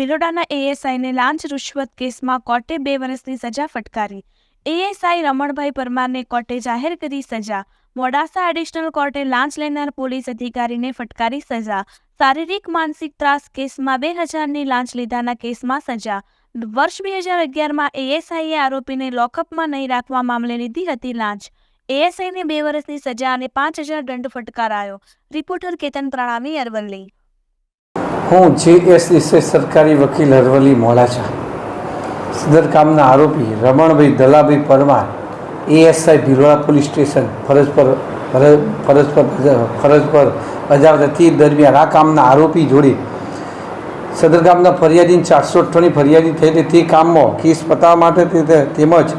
ભિલોડાના એએસઆઈને લાંચ રૂશ્વત કેસમાં કોર્ટે બે વર્ષની સજા ફટકારી. એએસઆઈ રમણભાઈ પરમારને કોર્ટે જાહેર કરી સજા. મોડાસા એડિશનલ કોર્ટે લાંચ લેનાર પોલીસ અધિકારીને ફટકારી સજા. શારીરિક માનસિક ત્રાસ કેસમાં બે હજારની લાંચ લીધાના કેસમાં સજા. વર્ષ બે હજાર અગિયારમાં એએસઆઈએ આરોપીને લોકઅપમાં નહીં રાખવા મામલે લીધી હતી લાંચ. એએસઆઈને બે વર્ષની સજા અને પાંચ હજાર દંડ ફટકારાયો. રિપોર્ટર કેતન પ્રણામી અરવલ્લી. હું જે એસ એસ સરકારી વકીલ અરવલ્લી મોડાસા. સદર કામના આરોપી Ramanbhai Dalabhai Parmar ASI Bhiloda police station ફરજ પર ફરજ પર ફરજ પર બજાવતા તે દરમિયાન આ કામના આરોપી જોડે સદર ગામના ફરિયાદીની ચારસો અઠ્ઠાણી ફરિયાદી થયેલી તે કામમાં કેસ પતાવવા માટે તેમજ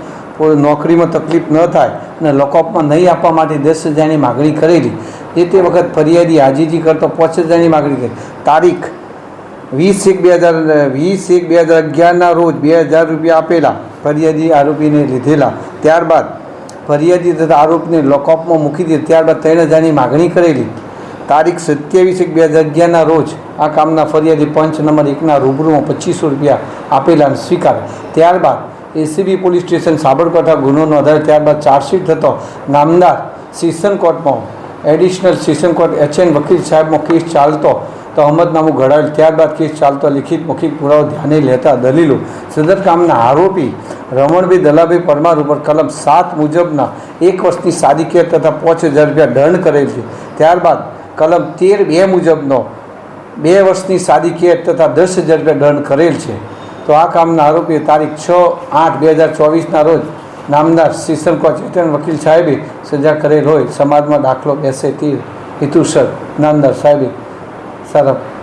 નોકરીમાં તકલીફ ન થાય અને લોકઅપમાં નહીં આપવા માટે દસ હજારની માગણી કરેલી. એ તે વખત ફરિયાદી આજીજી કરતો પાંચ હજારની માગણી કરી. તારીખ વીસ એક બે હજાર વીસ એક બે હજાર અગિયારના રોજ બે હજાર રૂપિયા આપેલા ફરિયાદી આરોપીને લીધેલા. ત્યારબાદ ફરિયાદી તથા આરોપીને લોકઅપમાં મૂકી દીધા. ત્યારબાદ ત્રણ હજારની માગણી કરેલી. તારીખ સત્યાવીસ એક બે હજાર અગિયારના રોજ આ કામના ફરિયાદી પંચ નંબર એકના રૂબરૂમાં પચીસો રૂપિયા આપેલા અને સ્વીકારે. ત્યારબાદ એસીબી પોલીસ સ્ટેશન સાબરકાંઠા ગુનો નોંધાયો. ત્યારબાદ ચાર્જશીટ થતો. નામદાર સેશન કોર્ટમાં એડિશનલ સેશન કોર્ટ એચએન વકીલ સાહેબનો કેસ ચાલતો. તો અહમદનામું ઘડાયેલ ત્યારબાદ કેસ ચાલતો લિખિત મૌખિક પુરાવો ધ્યાને લેતા દલીલો સદર કામના આરોપી રમણભાઈ દલાભાઈ પરમાર ઉપર કલમ સાત મુજબના એક વર્ષની સાદી કેદ તથા પાંચ હજાર રૂપિયા દંડ કરેલ છે. ત્યારબાદ કલમ તેર બે મુજબનો બે વર્ષની સાદી કેદ તથા દસ હજાર રૂપિયા દંડ કરેલ છે. તો આ કામના આરોપીએ તારીખ છ આઠ બે હજાર ચોવીસના રોજ નામદાર સેશન કોર્ટ ચેતન વકીલ સાહેબે સજા કરેલ હોય. સમાજમાં દાખલો બેસે તે હેતુસર નામદાર સાહેબે Sadap.